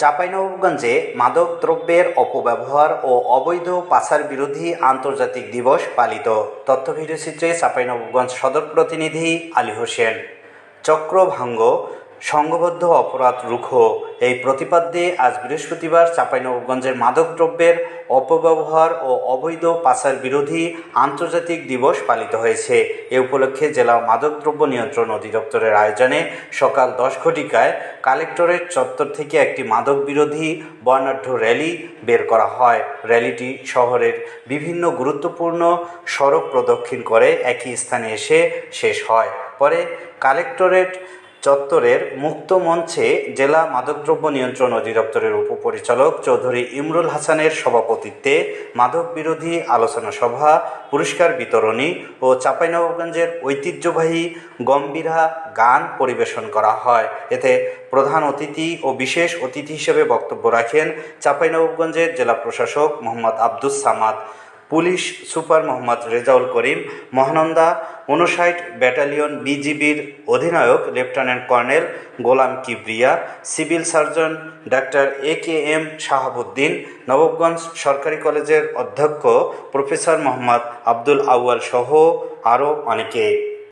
চাঁপাইনবাবগঞ্জে মাদক দ্রব্যের অপব্যবহার ও অবৈধ পাচার বিরোধী আন্তর্জাতিক দিবস পালিত। তথ্য ভিডিওচিত্রে চাঁপাইনবাবগঞ্জ সদর প্রতিনিধি আলী হোসেন। চক্রভাঙ্গ সংঘবদ্ধ অপরাধ রুখ এই প্রতিপাদ্যে আজ বৃহস্পতিবার চাঁপাইনবাবগঞ্জের মাদকদ্রব্যের অপব্যবহার ও অবৈধ পাচার বিরোধী আন্তর্জাতিক দিবস পালিত হয়েছে। এ উপলক্ষে জেলা মাদকদ্রব্য নিয়ন্ত্রণ অধিদপ্তরের আয়োজনে সকাল দশ ঘটিকায় কালেক্টরেট চত্বর থেকে একটি মাদক বিরোধী বর্ণাঢ্য র্যালি বের করা হয়। র্যালিটি শহরের বিভিন্ন গুরুত্বপূর্ণ সড়ক প্রদক্ষিণ করে একই স্থানে এসে শেষ হয়। পরে কালেক্টরেট চত্বরের মুক্ত মঞ্চে জেলা মাদকদ্রব্য নিয়ন্ত্রণ অধিদপ্তরের উপপরিচালক চৌধুরী ইমরুল হাসানের সভাপতিত্বে মাদক বিরোধী আলোচনা সভা, পুরস্কার বিতরণী ও চাঁপাইনবাবগঞ্জের ঐতিহ্যবাহী গম্ভীরা গান পরিবেশন করা হয়। এতে প্রধান অতিথি ও বিশেষ অতিথি হিসেবে বক্তব্য রাখেন চাঁপাইনবাবগঞ্জের জেলা প্রশাসক মোহাম্মদ আব্দুস সামাদ। পুলিশ সুপার মোহাম্মদ রেজাউল করিম, মহানন্দা উনষাট ব্যাটালিয়ন বিজিবির অধিনায়ক, lieutenant colonel Golam Kibria, civil surgeon doctor A K M Shahabuddin, Nawabganj সরকারি কলেজের অধ্যক্ষ প্রফেসর মোহাম্মদ আব্দুল আউয়াল সহ আরও অনেকে।